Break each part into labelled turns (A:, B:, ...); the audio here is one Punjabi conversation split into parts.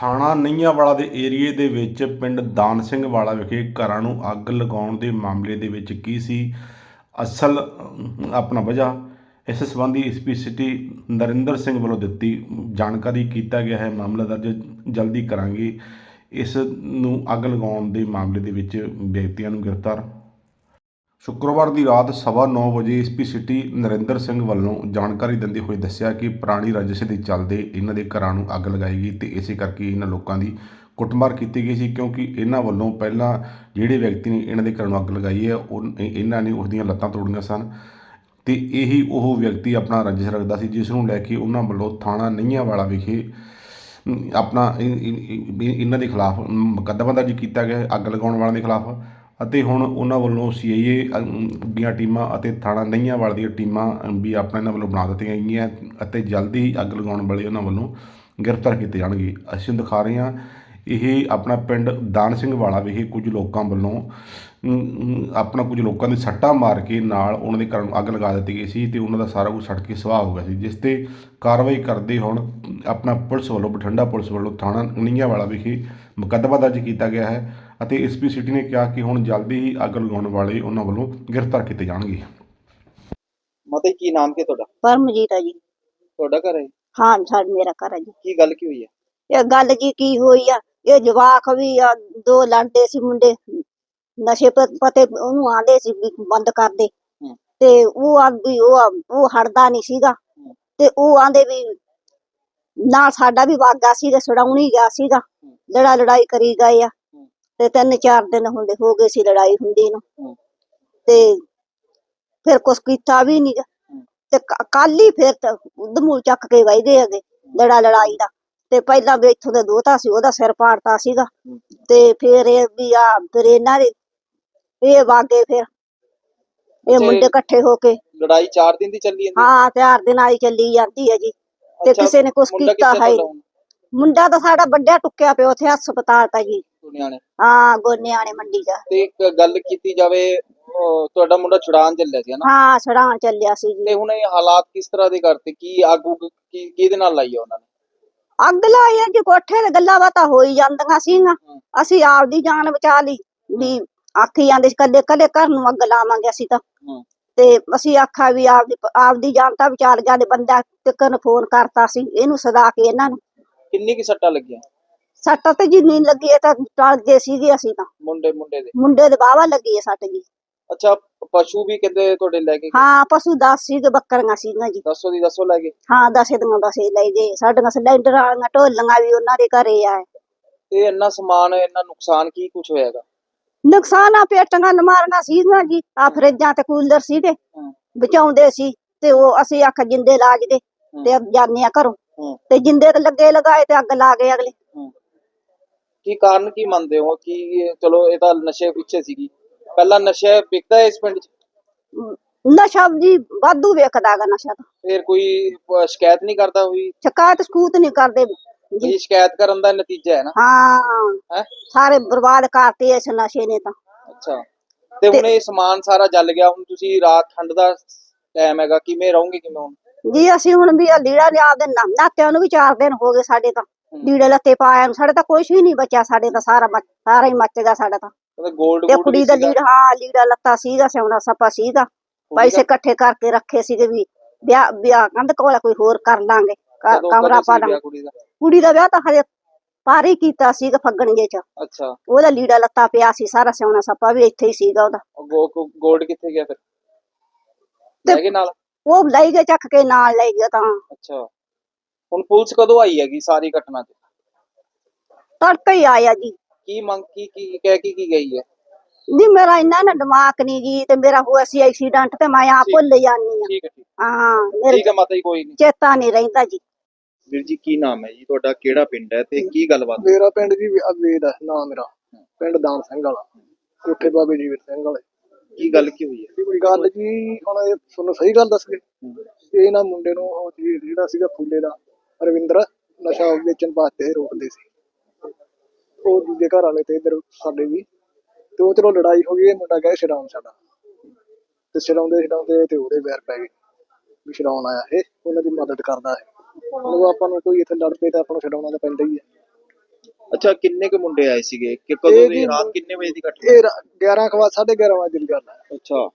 A: ਥਾਣਾ ਨਈਆਂਵਾਲਾ ਦੇ ਏਰੀਏ ਦੇ ਵਿੱਚ ਪਿੰਡ ਦਾਨ ਸਿੰਘ ਵਾਲਾ ਵਿਖੇ ਘਰਾਂ ਨੂੰ ਅੱਗ ਲਗਾਉਣ ਦੇ ਮਾਮਲੇ ਦੇ ਵਿੱਚ ਕੀ ਸੀ? ਅਸਲ ਆਪਣਾ ਵਜ੍ਹਾ? ਇਸ ਸੰਬੰਧੀ ਐਸਪੀ ਸਿਟੀ ਨਰਿੰਦਰ ਸਿੰਘ ਵੱਲੋਂ ਦਿੱਤੀ ਜਾਣਕਾਰੀ ਕੀਤਾ ਗਿਆ ਹੈ। ਮਾਮਲਾ ਦਰਜ ਜਲਦੀ ਕਰਾਂਗੇ। ਇਸ ਨੂੰ ਅੱਗ ਲਗਾਉਣ ਦੇ ਮਾਮਲੇ ਦੇ ਵਿੱਚ ਵਿਅਕਤੀਆਂ ਨੂੰ ਗ੍ਰਿਫਤਾਰ ਸ਼ੁੱਕਰਵਾਰ ਦੀ ਰਾਤ ਸਵਾ ਨੌ ਵਜੇ ਐਸਪੀ ਸਿਟੀ ਨਰਿੰਦਰ ਸਿੰਘ ਵੱਲੋਂ ਜਾਣਕਾਰੀ ਦਿੰਦੇ ਹੋਏ ਦੱਸਿਆ ਕਿ ਪੁਰਾਣੀ ਰਜਿਸ਼ ਦੇ ਚੱਲਦੇ ਇਹਨਾਂ ਦੇ ਘਰਾਂ ਨੂੰ ਅੱਗ ਲਗਾਈ ਗਈ ਤੇ ਇਸੇ ਕਰਕੇ ਇਹਨਾਂ ਲੋਕਾਂ ਦੀ ਕੁੱਟਮਾਰ ਕੀਤੀ ਗਈ ਸੀ ਕਿਉਂਕਿ ਇਹਨਾਂ ਵੱਲੋਂ ਪਹਿਲਾਂ ਜਿਹੜੇ ਵਿਅਕਤੀ ਨੇ ਇਹਨਾਂ ਦੇ ਘਰਾਂ ਨੂੰ ਅੱਗ ਲਗਾਈ ਹੈ, ਉਹ ਇਹ- ਇਹਨਾਂ ਨੇ ਉਸ ਦੀਆਂ ਲੱਤਾਂ ਤੋੜੀਆਂ ਸਨ ਤੇ ਇਹੀ ਉਹ ਵਿਅਕਤੀ ਆਪਣਾ ਰੰਜਿਸ਼ ਰੱਖਦਾ ਸੀ ਜਿਸ ਨੂੰ ਲੈ ਕੇ ਉਹਨਾਂ ਵੱਲੋਂ ਥਾਣਾ ਨਈਆਂਵਾਲਾ ਵਿਖੇ ਆਪਣਾ ਇਹਨਾਂ ਦੇ ਖਿਲਾਫ ਮੁਕੱਦਮਾ ਦਰਜ ਕੀਤਾ ਗਿਆ ਅੱਗ ਲਗਾਉਣ ਵਾਲਿਆਂ ਦੇ ਖਿਲਾਫ। ਅਤੇ ਹੁਣ ਉਹਨਾਂ ਵੱਲੋਂ ਸੀ ਆਈ ਏ ਦੀਆਂ ਟੀਮਾਂ ਅਤੇ ਥਾਣਾ ਨਈਆਂਵਾਲ ਦੀਆਂ ਟੀਮਾਂ ਵੀ ਆਪਣਾ ਇਹਨਾਂ ਵੱਲੋਂ ਬਣਾ ਦਿੱਤੀਆਂ ਗਈਆਂ ਅਤੇ ਜਲਦੀ ਹੀ ਅੱਗ ਲਗਾਉਣ ਵਾਲੇ ਉਹਨਾਂ ਵੱਲੋਂ ਗ੍ਰਿਫਤਾਰ ਕੀਤੇ ਜਾਣਗੇ। ਅਸੀਂ ਦਿਖਾ ਰਹੇ ਹਾਂ, ਇਹ ਆਪਣਾ ਪਿੰਡ ਦਾਨ ਸਿੰਘ ਵਾਲਾ ਵਿਖੇ ਕੁਝ ਲੋਕਾਂ ਵੱਲੋਂ ਆਪਣਾ ਕੁਝ ਲੋਕਾਂ ਦੇ ਸੱਟਾਂ ਮਾਰ ਕੇ ਨਾਲ ਉਹਨਾਂ ਦੇ ਘਰ ਨੂੰ ਅੱਗ ਲਗਾ ਦਿੱਤੀ ਗਈ ਸੀ ਤੇ ਉਹਨਾਂ ਦਾ ਸਾਰਾ ਕੁਝ ਸੜ ਕੇ ਸਵਾਹ ਹੋ ਗਿਆ ਸੀ, ਜਿਸ ਤੇ ਕਾਰਵਾਈ ਕਰਦੇ ਹੁਣ ਆਪਣਾ ਪੁਲਿਸ ਵੱਲੋਂ, ਬਠਿੰਡਾ ਪੁਲਿਸ ਵੱਲੋਂ ਥਾਣਾ ਨਈਆਂ ਵਾਲਾ ਵਿਖੇ ਮੁਕੱਦਮਾ ਦਰਜ ਕੀਤਾ ਗਿਆ ਹੈ। ਅਤੇ ਐਸਪੀ ਸਿਟੀ ਨੇ ਕਿਹਾ ਕਿ ਹੁਣ ਜਲਦੀ ਹੀ ਅੱਗ ਲਗਾਉਣ ਵਾਲੇ ਉਹਨਾਂ ਵੱਲੋਂ ਗ੍ਰਿਫਤਾਰ ਕੀਤੇ ਜਾਣਗੇ।
B: ਮਤੇ ਕੀ ਨਾਮ ਕੀ ਤੁਹਾਡਾ?
C: ਪਰਮਜੀਤ ਆ ਜੀ।
B: ਤੁਹਾਡਾ ਘਰ ਹੈ
C: ਹਾਂ ਸਾਡ ਮੇਰਾ ਘਰ ਆ ਜੀ।
B: ਕੀ ਗੱਲ ਕੀ ਹੋਈ ਹੈ?
C: ਇਹ ਗੱਲ ਜੀ ਕੀ ਹੋਈ ਆ? ਇਹ ਜਵਾਕ ਵੀ ਆ ਦੋ ਲੜਦੇ ਸੀ ਮੁੰਡੇ। ਨਸ਼ੇ ਪਤੇ ਉਹਨੂੰ ਆਂਦੇ ਸੀ ਵੀ ਬੰਦ ਕਰ ਦੇ।
B: ਹੂੰ।
C: ਤੇ ਉਹ ਆਂਦੀ ਉਹ ਆ- ਉਹ ਹਟਦਾ ਨਹੀਂ ਸੀਗਾ। ਤੇ ਉਹ ਆਂਦੇ ਵੀ ਨਾ ਸਾਡਾ ਵੀ ਵਾਗਾ ਸੀ ਤੇ ਛਡਾਉਣੀ ਗਿਆ ਸੀਗਾ। ਲੜਾ ਲੜਾਈ ਕਰੀ ਗਏ ਆ। ਤੇ ਤਿੰਨ ਚਾਰ ਦਿਨ ਹੁੰਦੇ ਹੋ ਗਏ ਸੀ ਲੜਾਈ ਹੁੰਦੀ ਨੂੰ। ਤੇ ਫਿਰ ਕੁਛ ਕੀਤਾ ਵੀ ਨਹੀਂ ਤੇ ਕੱਲ ਹੀ ਫਿਰ ਦਮੂਲ ਚੱਕ ਕੇ ਵਹਿ ਗਏ ਅਗੇ ਲੜਾ ਲੜਾਈ ਦਾ। ਤੇ ਪਹਿਲਾਂ ਵੀ ਇੱਥੋਂ ਦੇ ਦੋਤਾ ਸੀ ਉਹਦਾ ਸਿਰ ਪਾੜਤਾ ਸੀਗਾ। ਤੇ ਫਿਰ ਇਹ ਵੀ ਆ ਫਿਰ ਇਹਨਾਂ ਦੇ ਇਹ ਵਾਗੇ ਫਿਰ ਇਹ ਮੁੰਡੇ ਇਕੱਠੇ ਹੋ ਕੇ।
B: ਲੜਾਈ 4 ਦਿਨ ਦੀ ਚੱਲੀ ਜਾਂਦੀ?
C: ਹਾਂ ਤਿਆਰ ਦਿਨ ਆਈ ਚੱਲੀ ਜਾਂਦੀ ਹੈ ਜੀ। ਤੇ ਕਿਸੇ ਨੇ ਕੁਛ ਕੀਤਾ ਹੈ? ਮੁੰਡਾ ਤਾਂ ਸਾਡਾ ਵੱਡਿਆ ਟੁੱਕਿਆ ਪਿਆ ਉੱਥੇ ਹਸਪਤਾਲ ਤਾਂ ਜੀ।
B: ਦੁਨੀਆ ਨੇ
C: ਹਾਂ ਗੋਨਿਆਂ ਨੇ ਮੰਡੀ ਜਾ
B: ਤੇ ਇੱਕ ਗੱਲ ਕੀਤੀ ਜਾਵੇ ਅਹ ਤੁਹਾਡਾ ਮੁੰਡਾ ਛੁਡਾਨ ਚੱਲਿਆ ਸੀ ਹਨਾ?
C: ਹਾਂ ਛੜਾਂ ਚੱਲਿਆ ਸੀ ਜੀ।
B: ਤੇ ਹੁਣ ਇਹ ਹਾਲਾਤ ਕਿਸ ਤਰ੍ਹਾਂ ਦੇ ਕਰਤੇ? ਕੀ ਅੱਗ ਉੱਗ ਕੀ ਕਿਹਦੇ ਨਾਲ ਲਾਈ ਆ ਉਹਨਾਂ ਨੇ?
C: ਅੱਗ ਲਾਈ ਆ ਜੀ ਕੋਠੇ ਤੇ ਗੱਲਾਂ ਬਾਤਾਂ ਹੋਈ ਜਾਂਦੀਆਂ ਸੀਗੀਆਂ। ਅਸੀਂ ਆਪਦੀ ਜਾਨ ਬਚਾ ਲਈ ਵੀ ਆਖੀ ਜਾਂਦੇ ਸੀ ਕਦੇ ਕਦੇ ਘਰ ਨੂੰ ਅੱਗ ਲਾਵਾਂਗੇ ਅਸੀਂ ਤਾਂ। ਅਸੀਂ ਆਖਿਆ ਵੀ ਆਪਦੀ ਆਪਦੀ ਜਾਨ ਤਾਂ ਵਿਚਾਰ ਜਾਦੇ ਬੰਦਾ ਫੋਨ ਕਰਤਾ ਸੀ ਇਹਨੂੰ ਸਦਾ ਕੇ ਇਹਨਾਂ ਨੂੰ।
B: ਕਿੰਨੀ ਕੀ ਸੱਟਾਂ ਲੱਗੀਆਂ?
C: ਸੱਟ ਤੇ ਜੀ ਨਹੀਂ ਲੱਗੀ ਇਹ ਤਾਂ ਟਲ ਗਏ ਸੀਗੇ ਅਸੀਂ ਤਾਂ।
B: ਮੁੰਡੇ ਮੁੰਡੇ ਦੇ।
C: ਮੁੰਡੇ ਦੇ ਬਾਵਾ ਲੱਗੀ ਹੈ ਸੱਟ ਜੀ।
B: ਅੱਛਾ ਪਸ਼ੂ ਵੀ ਕਹਿੰਦੇ ਤੁਹਾਡੇ ਲੈ ਕੇ ਗਏ?
C: ਹਾਂ ਪਸ਼ੂ 10 ਸੀਗੇ ਬੱਕਰੀਆਂ ਸੀਗੀਆਂ ਜੀ।
B: ਦੱਸੋ ਦੀ ਦੱਸੋ ਲੈ ਗਏ।
C: ਹਾਂ ਦਸੇ ਦੀਆਂ ਦਸੇ ਲੈ ਗਏ। ਸਾਡੀਆਂ ਸਿਲੰਡਰ ਵਾਲੀਆਂ ਢੋਲੀਆਂ ਵੀ ਉਹਨਾਂ ਦੇ ਘਰੇ ਆ।
B: ਤੇ ਇੰਨਾ ਸਮਾਨ ਇੰਨਾ ਨੁਕਸਾਨ ਕੀ ਕੁਝ ਹੋਏਗਾ
C: ਨੁਕਸਾਨ ਆ ਪੇਟੀਆਂ ਨਮਾਰੀਆਂ ਸੀਗੀਆਂ ਜੀ। ਆ ਫਰਿੱਜਾਂ ਤੇ ਕੂਲਰ ਸੀਗੇ। ਬਚਾਉਂਦੇ ਸੀ ਤੇ ਉਹ ਅਸੀਂ ਆਖ ਜਿੰਦੇ ਲਾਜ ਦੇ ਤੇ ਜਾਂਦੇ ਆ ਘਰੋਂ। ਤੇ ਜਿੰਦੇ ਤੇ ਲੱਗੇ ਲਗਾਏ ਤੇ ਅੱਗ ਲਾ ਗਏ ਅਗਲੇ।
B: ਕੀ ਕਾਰਨ ਕੀ ਮੰਨਦੇ ਹੋ? ਕਿ ਚਲੋ ਇਹ ਤਾਂ ਨਸ਼ੇ ਪਿੱਛੇ ਸੀਗੀ। ਪਹਿਲਾਂ ਨਸ਼ਾ ਵਿਕਦਾ ਇਸ ਪਿੰਡ 'ਚ?
C: ਨਸ਼ਾ ਜੀ ਵਾਧੂ ਵੇਖਦਾ ਗਾ ਨਸ਼ਾ ਤਾਂ।
B: ਫਿਰ ਕੋਈ ਸ਼ਿਕਾਇਤ ਨਹੀਂ ਕਰਦਾ ਹੋਈ
C: ਸ਼ਿਕਾਇਤ ਸਕੂਤ ਨਹੀਂ ਕਰਦੇ ਜੀ।
B: ਸ਼ਿਕਾਇਤ ਕਰਨ ਦਾ ਨਤੀਜਾ ਹੈ ਨਾ?
C: ਹਾਂ। ਸਾਰੇ ਬਰਬਾਦ ਕਰਤੇ ਇਸ ਨਸ਼ੇ ਨੇ ਤਾਂ।
B: ਅੱਛਾ। ਤੇ ਹੁਣ ਇਹ ਸਮਾਨ ਸਾਰਾ ਜਲ ਗਿਆ। ਹੁਣ ਤੁਸੀਂ ਰਾਤ ਠੰਡ ਦਾ ਟਾਈਮ ਹੈਗਾ। ਕਿਵੇਂ ਰਹੋਗੇ ਕਿਵੇਂ ਹੁਣ?
C: ਜੀ ਅਸੀਂ ਹੁਣ ਵੀ ਆ ਲੀੜਾ ਲਿਆ ਦੇ ਨਾ ਨਾਤਿਆਂ ਨੂੰ ਵੀ 4 ਦਿਨ ਹੋ ਗਏ ਸਾਡੇ ਤਾਂ। ਲੀੜੇ ਲੱਤੇ ਪਾਇਆ ਨੂੰ ਸਾਡੇ ਤਾਂ ਕੁਝ ਵੀ ਨਹੀਂ ਬਚਿਆ ਸਾਡੇ ਤਾਂ ਸਾਰਾ ਮੱਚ- ਸਾਰਾ ਹੀ ਮੱਚ ਗਿਆ ਸਾਡਾ ਤਾਂ।
B: ਕਹਿੰਦੇ 골ਡ
C: ਤੇ ਕੁੜੀ ਦਾ ਲੀੜਾ ਹਾਂ ਲੀੜਾ ਲੱਤਾ ਸੀਗਾ ਸਿਉਣਾ ਸੱਪਾ ਸੀਗਾ। ਪੈਸੇ ਇਕੱਠੇ ਕਰਕੇ ਰੱਖੇ ਸੀਗੇ ਵੀ ਵਿਆਹ ਵਿਆਹ ਕੰਧ ਕੋਲ ਕੋਈ ਹੋਰ ਕਰ ਲਾਂਗੇ ਕ- ਕਮਰਾ ਪਾ ਲਾਂਗੇ
B: ਕੁੜੀ ਦਾ?
C: ਕੁੜੀ ਦਾ ਵਿਆਹ ਤਾਂ ਹਜੇ ਪਾਰੀ ਕੀਤਾ ਸੀਗਾ ਫੱਗਣਗੇ ਚ।
B: ਅੱਛਾ।
C: ਉਹਦਾ ਲੀੜਾ ਲੱਤਾ ਪਿਆ ਸੀ ਸਾਰਾ ਸਿਉਣਾ ਸੱਪਾ ਵੀ ਇੱਥੇ ਹੀ ਸੀਗਾ ਉਹਦਾ।
B: 골ਡ ਕਿੱਥੇ ਗਿਆ ਫਿਰ?
C: ਤੇ-
B: ਲੈ ਗਏ ਨਾਲ?
C: ਉਹ ਲੈ ਗਏ ਚੱਕ ਕੇ ਨਾਲ ਲੈ ਗਿਆ ਤਾਂ।
B: ਅੱਛਾ। ਹੁਣ ਪੁਲਿਸ ਕਦੋਂ ਆਈ ਹੈਗੀ ਸਾਰੀ ਘਟਨਾ ਤੇ?
C: ਤੜਕੇ ਹੀ ਆਇਆ ਜੀ।
B: ਕੀ ਮੰਗ ਕੀ ਕੀ ਕਹਿ ਕੀ ਕੀ ਗਈ ਹੈ?
C: ਜੀ ਮੇਰਾ ਇੰਨਾ ਨਾ ਦਿਮਾਗ ਨਹੀਂ ਜੀ ਤੇ ਮੇਰਾ ਹੋਇਆ ਸੀ ਐਕਸੀਡੈਂਟ ਤੇ ਮੈਂ ਆ
B: ਠੀਕ।
C: ਭੁੱਲ ਜਾਂਦੀ
B: ਠੀਕ ਹੈ ਠੀਕ।
C: ਆ ਹਾਂ ਮੇਰੇ
B: ਠੀਕ ਹੈ ਮਾਤਾ ਜੀ ਕੋਈ ਨਹੀਂ
C: ਚੇਤਾ ਨਹੀਂ ਰਹਿੰਦਾ ਜੀ।
B: ਵੀਰ ਜੀ ਕੀ ਨਾਮ ਹੈ ਜੀ? ਤੁਹਾਡਾ ਕਿਹੜਾ ਪਿੰਡ ਹੈ ਤੇ ਕੀ ਗੱਲਬਾਤ
D: ਮੇਰਾ ਪਿੰਡ ਜੀ ਅਵੇਦ ਹੈ ਨਾਮ ਮੇਰਾ। ਪਿੰਡ ਦਾਨ ਸਿੰਘ ਵਾਲਾ। ਕੋਠੇ ਬਾਬੇ ਜੀਵਰ ਸਿੰਘ ਵਾਲੇ।
B: ਕੀ ਗੱਲ ਕੀ ਹੋਈ ਹੈ?
D: ਕੋਈ ਗੱਲ ਜੀ ਹੁਣ ਇਹ ਤੁਹਾਨੂੰ ਸਹੀ ਗੱਲ ਦੱਸ ਗਏ ਇਹ ਨਾ ਮੁੰਡੇ ਨੂੰ ਉਹ ਜੀ ਜਿਹੜਾ ਸੀਗਾ ਫੂਲੇ ਦਾ ਰਵਿੰਦਰ ਨਸ਼ਾ ਵੇਚਣ ਵਾਸਤੇ ਰੋਕਦੇ ਸੀ। ਉਹ ਦੂਜੇ ਘਰ ਵਾਲੇ ਤੇ ਇਧਰ ਸਾਡੇ ਵੀ। ਤੇ ਉਹ ਚਲੋ ਲੜਾਈ ਹੋ ਗਈ ਇਹ ਮੁੰਡਾ ਗਏ ਛਡਾਉਣ ਸਾਡਾ। ਤੇ ਛਡਾਉਂਦੇ ਛਡਾਉਂਦੇ ਤੇ ਉਹਦੇ ਵੈਰ ਪੈ ਗਏ ਵੀ ਛਡਾਉਣ ਆਇਆ ਇਹ ਉਹਨਾਂ ਦੀ ਮਦਦ ਕਰਦਾ ਹੈ ਉਹ ਆਪਾਂ ਨੂੰ ਕੋਈ ਇੱਥੇ ਲੜ ਪਏ ਤਾਂ ਆਪਾਂ ਨੂੰ ਛਡਾਉਣਾ ਤਾਂ ਪੈਂਦਾ ਹੀ ਹੈ।
B: ਅੱਛਾ ਕਿੰਨੇ ਕੁ ਮੁੰਡੇ ਆਏ ਸੀਗੇ? ਕਿ ਕਦੋਂ ਦੀ ਰਾਤ ਕਿੰਨੇ ਵਜੇ ਦੀ ਘਟਨਾ?
D: ਇਹ 11 ਕੁ ਵਜੇ 11:30 ਵਜੇ ਦੀ ਗੱਲ ਹੈ।
B: ਅੱਛਾ।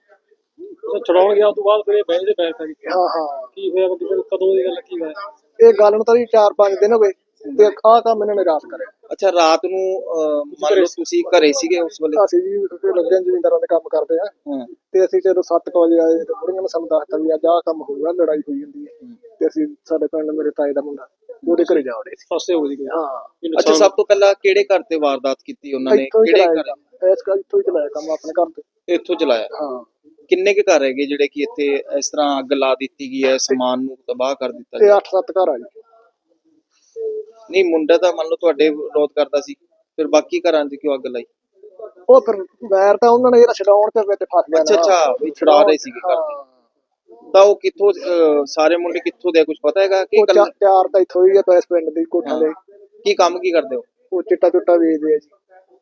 E: ਛਡਾਉਣ ਗਿਆ ਉਸ ਤੋਂ ਬਾਅਦ ਫਿਰ ਇਹ ਬੈਠ ਦੇ ਬੈਠ ਪੈ
D: ਹਾਂ ਹਾਂ।
E: ਕੀ ਹੋਇਆ? ਫਿਰ ਕਦੋਂ ਦੀ ਗੱਲ ਕੀ ਹੋਇਆ?
D: ਇਹ ਗੱਲ ਨੂੰ ਤਾਂ ਜੀ 4-5 ਦਿਨ ਹੋ ਗਏ ਤੇ ਆਹ ਕੰਮ ਇਹਨਾਂ ਨੇ ਰਾਤ ਕਰਿਆ।
B: ਅੱਛਾ ਰਾਤ ਨੂੰ ਅਹ, ਮੰਨ ਲਓ ਤੁਸੀਂ ਘਰੇ ਸੀਗੇ ਉਸ ਵੇਲੇ?
D: ਅਸੀਂ ਜੀ ਉੱਥੇ ਲੱਗੇ ਜ਼ਿਮੀਂਦਾਰਾਂ ਦੇ ਕੰਮ ਕਰਦੇ ਆ।
B: ਹਾਂ।
D: ਤੇ ਅਸੀਂ ਜਦੋਂ 7 ਵਜੇ ਆਏ ਤੇ ਬੁੜੀਆਂ ਨੇ ਸਾਨੂੰ ਦੱਸਤਾ ਵੀ ਅੱਜ ਆਹ ਕੰਮ ਹੋਊਗਾ ਲੜਾਈ ਹੋਈ ਜਾਂਦੀ ਹੈ। ਤੇ ਅਸੀਂ ਸਾਡੇ ਪਿੰਡ ਮੇਰੇ ਤਾਏ ਦਾ ਮੁੰਡਾ ਉਹਦੇ ਘਰੇ ਜਾ ਵੜੇ ਸੀ।
E: ਫਸੇ ਹੋ ਗਈ
D: ਹਾਂ।
B: ਅੱਛਾ ਸਭ ਤੋਂ ਪਹਿਲਾਂ ਕਿਹੜੇ ਘਰ ਤੇ ਵਾਰਦਾਤ ਕੀਤੀ ਉਹਨਾਂ ਨੇ?
D: ਇੱਥੋਂ ਹੀ
B: ਕਿਹੜੇ
D: ਚਲਾਇਆ
B: ਘਰ?
D: ਕੰਮ। ਇਸ ਘਰ ਇੱਥੋਂ ਹੀ ਚਲਾਇਆ ਕੰਮ ਆਪਣੇ ਘਰ ਤੇ।
B: ਇੱਥੋਂ ਚਲਾਇਆ।
D: ਹਾਂ।
B: ਕਿੰਨੇ ਕੁ ਘਰ ਹੈਗੇ ਜਿਹੜੇ ਕਿ ਇੱਥੇ ਇਸ ਤਰ੍ਹਾਂ ਅੱਗ ਲਾ ਦਿੱਤੀ ਗਈ ਹੈ ਸਮਾਨ ਨੂੰ ਤਬਾਹ ਕਰ ਦਿੱਤਾ
D: ਤੇ
B: ਗਿਆ
D: 8-7 ਘਰ ਆ ਜੀ।
B: ਨਹੀਂ ਮੁੰਡਾ ਤਾਂ ਮੰਨ ਲਓ ਤੁਹਾਡੇ ਵਿਰੋਧ ਕਰਦਾ ਸੀ ਫਿਰ ਬਾਕੀ ਘਰਾਂ 'ਚ ਕਿਉਂ ਅੱਗ ਲਾਈ?
D: ਉਹ ਫਿਰ ਵੈਰ ਤਾਂ ਉਹਨਾਂ ਨੇ ਜਿਹੜਾ ਛਡਾਉਣ ਤੇ ਵਿੱਚ ਫਸ ਗਿਆ
B: ਅੱਛਾ ਅੱਛਾ ਵੀ ਛੁਡਾ ਰਹੇ ਸੀਗੇ ਘਰ ਦੇ। ਤਾਂ ਉਹ ਕਿੱਥੋਂ ਅਹ, ਸਾਰੇ ਮੁੰਡੇ ਕਿੱਥੋਂ ਦੇ ਕੁਝ ਪਤਾ ਹੈਗਾ ਕਿ
D: ਉਹ
B: ਇਕੱਲੇ-
D: ਚਾ- ਚਾਰ ਤਾਂ ਇੱਥੋਂ ਹੀ ਆ ਤਾਂ ਇਸ ਪਿੰਡ ਦੀ ਕੋਠਾਂ ਦੇ।
B: ਕੀ ਕੰਮ ਕੀ ਕਰਦੇ ਹੋ?
D: ਉਹ ਚਿੱਟਾ ਚੁੱਟਾ ਵੇਚਦੇ ਆ ਜੀ।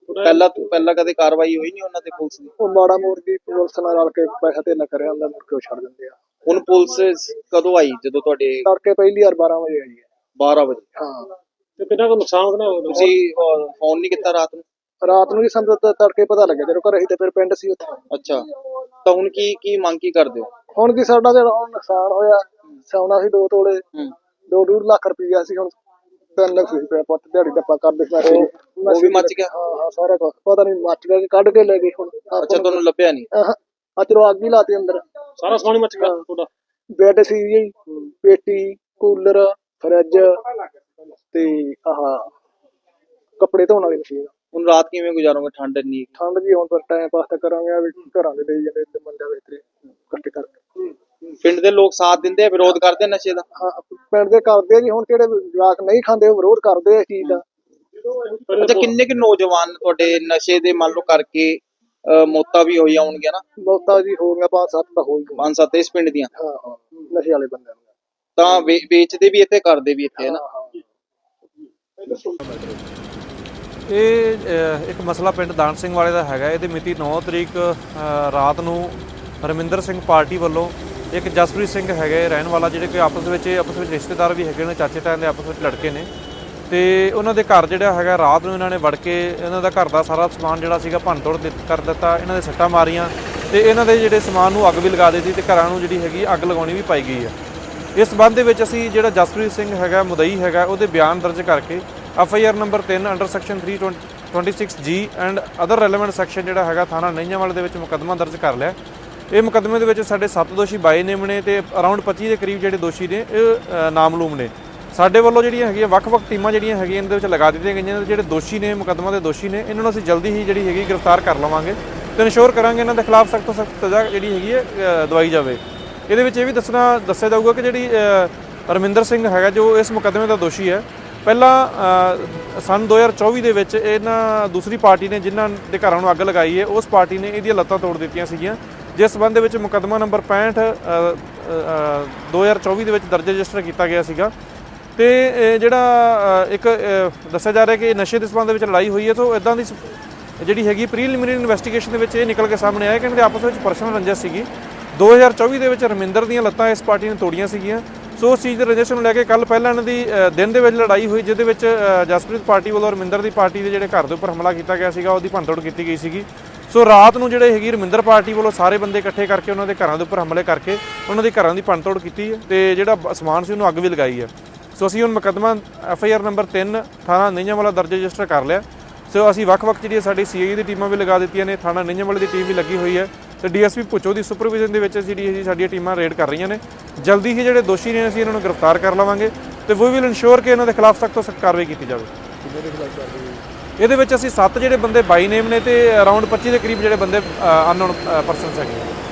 B: ਪਹਿਲਾਂ ਪਹਿਲਾਂ ਕਦੇ ਕਾਰਵਾਈ ਹੋਈ ਨਹੀਂ ਉਹਨਾਂ ਤੇ ਪੁਲਿਸ ਦੀ?
D: ਉਹ ਮਾੜਾ ਮੋੜ ਦੀ ਪੁਲਿਸ ਨਾਲ ਰਲ ਕੇ ਪੈਸਾ ਤੇ ਨਾ ਕਰਿਆ ਹੁੰਦਾ ਮੁੜ ਕੇ ਉਹ ਛੱਡ ਦਿੰਦੇ ਆ।
B: ਹੁਣ ਪੁਲਿਸ ਕਦੋਂ ਆਈ? ਜਦੋਂ ਤੁਹਾਡੇ
D: ਤੜਕੇ ਪਹਿਲੀ ਵਾਰ 12 ਵਜੇ ਆਈ ਹੈ।
B: 12 ਵਜੇ?
D: ਹਾਂ।
E: ਤੇ ਕਿੰਨਾ ਕੁ ਨੁਕਸਾਨ ਹੋਇਆ?
B: ਤੁਸੀਂ ਫੋਨ ਨਹੀਂ ਕੀਤਾ ਰਾਤ ਨੂੰ?
D: ਰਾਤ ਨੂੰ ਵੀ ਸਾਨੂੰ ਤਾਂ ਤੜਕੇ ਪਤਾ ਲੱਗਿਆ ਜਦੋਂ ਘਰੇ ਸੀ ਤੇ ਫਿਰ ਪਿੰਡ ਸੀ ਉੱਥੇ।
B: ਅੱਛਾ। ਤਾਂ ਹੁਣ ਕੀ ਕੀ ਮੰਗ ਕੀ ਕਰਦੇ ਹੋ?
D: ਹੁਣ ਕੀ ਸਾਡਾ ਜਿਹੜਾ ਹੁਣ ਨੁਕਸਾਨ ਹੋਇਆ ਸੋਨਾ ਸੀ ਦੋ ਤੋਲੇ
B: ਹੂੰ।
D: ਦੋ ਡੂਢ ਲੱਖ ਰੁਪਈਆ ਸੀ ਹੁਣ ਤਿੰਨ ਲੱਖ ਸੀ ਪਿਆ ਪੁੱਤ ਦਿਹਾੜੀ ਡੱਪਾ ਕਰਦੇ ਸੀ।
B: ਉਹ ਵੀ ਮੱਚ ਗਿਆ?
D: ਹਾਂ ਹਾਂ ਸਾਰਾ ਪਤਾ ਨਹੀਂ ਮੱਚ ਗਿਆ ਕਿ ਕੱਢ ਕੇ ਲੈ ਗਏ ਹੁਣ।
B: ਅੱਛਾ ਤੁਹਾਨੂੰ ਲੱਭਿਆ ਨਹੀਂ
D: ਆ ਚਲੋ ਅੱਗ ਹੀ ਲਾਤੀ ਅੰਦਰ।
E: ਸਾਰਾ ਹੀ ਮੱਚ ਗਿਆ ਤੁਹਾਡਾ?
D: ਬੈੱਡ ਸੀ ਜੀ। ਪੇਟੀ ਕੂਲਰ ਫਰਿੱਜ ਤੇ ਆਹ ਕੱਪੜੇ ਧੋਣ ਵਾਲੀ ਮਸ਼ੀਨ
B: ਹੁਣ ਰਾਤ ਕਿਵੇਂ ਗੁਜ਼ਾਰੋਗੇ? ਠੰਡ ਇੰਨੀ ਹੈ।
D: ਠੰਡ ਜੀ ਹੁਣ ਪਰ ਟਾਈਮ ਪਾਸ ਤਾਂ ਕਰਾਂਗੇ ਵੀ ਘਰਾਂ ਦੇ ਦੇਈ ਜਾਂਦੇ ਤੇ ਮੰਜਾ ਵੇਤਰੇ ਇਕੱਠੇ ਕਰਕੇ।
B: ਪਿੰਡ ਦੇ ਲੋਕ ਸਾਥ ਦਿੰਦੇ ਆ ਵਿਰੋਧ ਕਰਦੇ ਆ ਨਸ਼ੇ ਦਾ?
D: ਹਾਂ ਪਿੰਡ ਦੇ ਕਰਦੇ ਆ ਜੀ ਹੁਣ ਜਿਹੜੇ ਜਵਾਕ ਨਹੀਂ ਖਾਂਦੇ ਉਹ ਵਿਰੋਧ ਕਰਦੇ ਆ ਇਸ ਚੀਜ਼ ਦਾ।
B: ਅੱਛਾ ਕਿੰਨੇ ਕਿ ਨੌਜਵਾਨ ਤੁਹਾਡੇ ਨਸ਼ੇ ਦੇ ਮੰਨ ਲਓ ਕਰਕੇ ਮੌਤਾਂ ਵੀ ਹੋਈਆਂ ਹੋਣਗੀਆਂ ਨਾ?
D: ਬਹੁਤਾ ਜੀ ਹੋ ਗਿਆ ਪੰਜ ਸੱਤ ਤਾਂ ਹੋ ਹੀ ਗਏ
B: ਪੰਜ ਸੱਤ ਇਸ ਪਿੰਡ ਦੀਆਂ?
D: ਹਾਂ ਹਾਂ ਨਸ਼ੇ ਵਾਲੇ ਬੰਦਿਆਂ ਨੂੰ।
B: ਤਾਂ ਵੇਚਦੇ ਵੀ ਇੱਥੇ ਕਰਦੇ ਵੀ ਇੱਥੇ ਹੈ ਨਾ
F: ਇਹ ਇੱਕ ਮਸਲਾ ਪਿੰਡ ਦਾਨ ਸਿੰਘ ਵਾਲੇ ਦਾ ਹੈਗਾ। ਇਹਦੇ ਮਿਤੀ 9 ਤਰੀਕ ਰਾਤ ਨੂੰ ਰਮਿੰਦਰ ਸਿੰਘ ਪਾਰਟੀ ਵੱਲੋਂ ਇੱਕ ਜਸਪ੍ਰੀਤ ਸਿੰਘ ਹੈਗੇ ਰਹਿਣ ਵਾਲਾ, ਜਿਹੜੇ ਕਿ ਆਪਸ ਵਿੱਚ ਆਪਸ ਵਿੱਚ ਰਿਸ਼ਤੇਦਾਰ ਵੀ ਹੈਗੇ ਨੇ, ਚਾਚੇ ਤਾਇਆਂ ਦੇ ਆਪਸ ਵਿੱਚ ਲੜਕੇ ਨੇ। ਤੇ ਉਹਨਾਂ ਦੇ ਘਰ ਜਿਹੜਾ ਹੈਗਾ, ਰਾਤ ਨੂੰ ਇਹਨਾਂ ਨੇ ਵੜ ਕੇ ਇਹਨਾਂ ਦਾ ਘਰ ਦਾ ਸਾਰਾ ਸਮਾਨ ਜਿਹੜਾ ਸੀਗਾ, ਭੰਨਤੋੜ ਦਿੱਤ- ਕਰ ਦਿੱਤਾ, ਇਹਨਾਂ ਦੇ ਸੱਟਾਂ ਮਾਰੀਆਂ ਤੇ ਇਹਨਾਂ ਦੇ ਜਿਹੜੇ ਸਮਾਨ ਨੂੰ ਅੱਗ ਵੀ ਲਗਾ ਦਿੱਤੀ ਤੇ ਘਰਾਂ ਨੂੰ ਜਿਹੜੀ ਹੈਗੀ ਅੱਗ ਲਗਾਉਣੀ ਵੀ ਪਾਈ ਗਈ ਹੈ ਇਸ ਸੰਬੰਧ ਦੇ ਵਿੱਚ ਅਸੀਂ ਜਿਹੜਾ ਜਸਪ੍ਰੀਤ ਸਿੰਘ ਹੈਗਾ, ਮੁਦਈ ਹੈਗਾ, ਉਹਦੇ ਬਿਆਨ ਦਰਜ ਕਰਕੇ F I R number 3 under section 326 G and other relevant section ਜਿਹੜਾ ਹੈਗਾ, ਥਾਣਾ ਨਈਆਂਵਾਲ ਦੇ ਵਿੱਚ ਮੁਕੱਦਮਾ ਦਰਜ ਕਰ ਲਿਆ। ਇਹ ਮੁਕੱਦਮੇ ਦੇ ਵਿੱਚ ਸਾਡੇ 7 ਦੋਸ਼ੀ ਬਾਏ ਨੇਮ ਨੇ ਤੇ ਅਰਾਊਂਡ 25 ਦੇ ਕਰੀਬ ਜਿਹੜੇ ਦੋਸ਼ੀ ਨੇ ਇਹ ਨਾਮਲੂਮ ਨੇ। ਸਾਡੇ ਵੱਲੋਂ ਜਿਹੜੀਆਂ ਹੈਗੀਆਂ ਵੱਖ-ਵੱਖ ਟੀਮਾਂ ਜਿਹੜੀਆਂ ਹੈਗੀਆਂ ਇਹਨਾਂ ਦੇ ਵਿੱਚ ਲਗਾ ਦਿੱਤੀਆਂ ਗਈਆਂ ਨੇ ਜਿਹੜੇ ਦੋਸ਼ੀ ਨੇ ਮੁਕੱਦਮਾ ਦੇ ਦੋਸ਼ੀ ਨੇ ਇਹਨਾਂ ਨੂੰ ਅਸੀਂ ਜਲਦੀ ਹੀ ਜਿਹੜੀ ਹੈਗੀ ਗ੍ਰਿਫਤਾਰ ਕਰ ਲਵਾਂਗੇ ਤੇ ਇਨਸ਼ੋਰ ਕਰਾਂਗੇ ਇਹਨਾਂ ਦੇ ਖਿਲਾਫ ਸਖਤ ਤੋਂ ਸਖਤ ਸਜ਼ਾ ਜਿਹੜੀ ਹੈਗੀ ਹੈ ਦਵਾਈ ਜਾਵੇ। ਇਹਦੇ ਵਿੱਚ ਇਹ ਵੀ ਦੱਸਣਾ ਦੱਸਿਆ ਜਾਊਗਾ ਕਿ ਜਿਹੜੀ ਰਮਿੰਦਰ ਸਿੰਘ ਹੈਗਾ ਜੋ ਇਸ ਮੁਕੱਦਮੇ ਦਾ ਦੋਸ਼ੀ ਹੈ ਪਹਿਲਾਂ ਅ, ਸੰਨ 2024 ਦੇ ਵਿੱਚ ਇਹਨਾਂ ਦੂਸਰੀ ਪਾਰਟੀ ਨੇ ਜਿਨ੍ਹਾਂ ਦੇ ਘਰਾਂ ਨੂੰ ਅੱਗ ਲਗਾਈ ਹੈ ਉਸ ਪਾਰਟੀ ਨੇ ਇਹਦੀਆਂ ਲੱਤਾਂ ਤੋੜ ਦਿੱਤੀਆਂ ਸੀਗੀਆਂ। ਜਿਸ ਸੰਬੰਧ ਦੇ ਵਿੱਚ ਮੁਕੱਦਮਾ ਨੰਬਰ 65 ਅ, ਅ, ਅ, 2024 ਦੇ ਵਿੱਚ ਦਰਜ ਰਜਿਸਟਰ ਕੀਤਾ ਗਿਆ ਸੀਗਾ। ਤੇ ਜਿਹੜਾ ਇੱਕ ਦੱਸਿਆ ਜਾ ਰਿਹਾ ਕਿ ਨਸ਼ੇ ਦੇ ਸੰਬੰਧ ਵਿੱਚ ਲੜਾਈ ਹੋਈ ਹੈ ਤੋਂ ਇਦਾਂ ਦੀ ਜਿਹੜੀ ਹੈਗੀ ਪ੍ਰੀਲਿਮਿਨਰੀ ਇਨਵੈਸਟੀਗੇਸ਼ਨ ਦੇ ਵਿੱਚ ਇਹ ਨਿਕਲ ਕੇ ਸਾਹਮਣੇ ਆਇਆ ਕਿ ਇਹਨਾਂ ਦੇ ਆਪਸ ਵਿੱਚ ਪਰਸਨਲ ਰੰਜਿਸ਼ ਸੀਗੀ। 2024 ਦੇ ਵਿੱਚ ਰਮਿੰਦਰ ਦੀਆਂ ਲੱਤਾਂ ਇਸ ਪਾਰਟੀ ਨੇ ਤੋੜੀਆਂ ਸੀਗੀਆਂ। ਸੋ ਉਸ ਚੀਜ਼ ਦੇ ਰੰਜਿਸ਼ ਨੂੰ ਲੈ ਕੇ ਕੱਲ ਪਹਿਲਾਂ ਇਹਨਾਂ ਦੀ ਦਿਨ ਦੇ ਵਿੱਚ ਲੜਾਈ ਹੋਈ ਜਿਹਦੇ ਵਿੱਚ ਜਸਪ੍ਰੀਤ ਪਾਰਟੀ ਵੱਲੋਂ ਰਮਿੰਦਰ ਦੀ ਪਾਰਟੀ ਦੇ ਜਿਹੜੇ ਘਰ ਦੇ ਉੱਪਰ ਹਮਲਾ ਕੀਤਾ ਗਿਆ ਸੀਗਾ ਉਹਦੀ ਭੰਨਤੋੜ ਕੀਤੀ ਗਈ ਸੀਗੀ। ਸੋ ਰਾਤ ਨੂੰ ਜਿਹੜੇ ਹੈਗੀ ਰਮਿੰਦਰ ਪਾਰਟੀ ਵੱਲੋਂ ਸਾਰੇ ਬੰਦੇ ਇਕੱਠੇ ਕਰਕੇ ਉਹਨਾਂ ਦੇ ਘਰਾਂ ਦੇ ਉੱਪਰ ਹਮਲੇ ਕਰਕੇ ਉਹਨਾਂ ਦੇ ਘਰਾਂ ਦੀ ਭੰਨਤੋੜ ਕੀਤੀ ਹੈ ਤੇ ਜਿਹੜਾ ਸਮਾਨ ਸੀ ਉਹਨੂੰ ਅੱਗ ਵੀ ਲਗਾਈ ਹੈ। ਸੋ ਅਸੀਂ ਹੁਣ ਮੁਕੱਦਮਾ ਐਫ ਆਈ ਆਰ ਨੰਬਰ 3 ਥਾਣਾ ਨਈਆਂ ਵਾਲਾ ਦਰਜ ਰਜਿਸਟਰ ਕਰ ਲਿਆ। ਸੋ ਅਸੀਂ ਵੱਖ-ਵੱਖ ਜਿਹੜੀ ਸਾਡੀ ਸੀਆਈ ਦੀ ਟੀਮਾਂ ਵੀ ਲਗਾ ਦਿੱਤੀਆਂ ਨੇ, ਥਾਣਾ ਨਈਆਂ ਵਾਲੇ ਦੀ ਟੀਮ ਵੀ ਲੱਗੀ ਹੋਈ ਹੈ। ਤੇ ਡੀਐਸਪੀ ਭੁੱਚੋ ਦੀ ਸੁਪਰਵਿਜ਼ਨ ਦੇ ਵਿੱਚ ਜਿਹੜੀ ਇਹ ਸਾਡੀਆਂ ਟੀਮਾਂ ਰੇਡ ਕਰ ਰਹੀਆਂ ਨੇ। ਜਲਦੀ ਹੀ ਜਿਹੜੇ ਦੋਸ਼ੀ ਨੇ ਅਸੀਂ ਇਹਨਾਂ ਨੂੰ ਗ੍ਰਿਫਤਾਰ ਕਰ ਲਵਾਂਗੇ ਤੇ ਵੀ ਵਿਲ ਇਨਸ਼ੋਰ ਕਿ ਇਹਨਾਂ ਦੇ ਖਿਲਾਫ ਸਖਤ ਤੋਂ ਸਖਤ ਕਾਰਵਾਈ ਕੀਤੀ ਜਾਵੇ। ਇਹਦੇ ਵਿੱਚ ਅਸੀਂ 7 ਜਿਹੜੇ ਬੰਦੇ ਬਾਈ ਨੇਮ ਨੇ ਤੇ ਅਰਾਊਂਡ 25 ਦੇ ਕਰੀਬ ਜਿਹੜੇ ਬੰਦੇ ਅਨਨੋਨ ਪਰਸਨਸ ਹੈਗੇ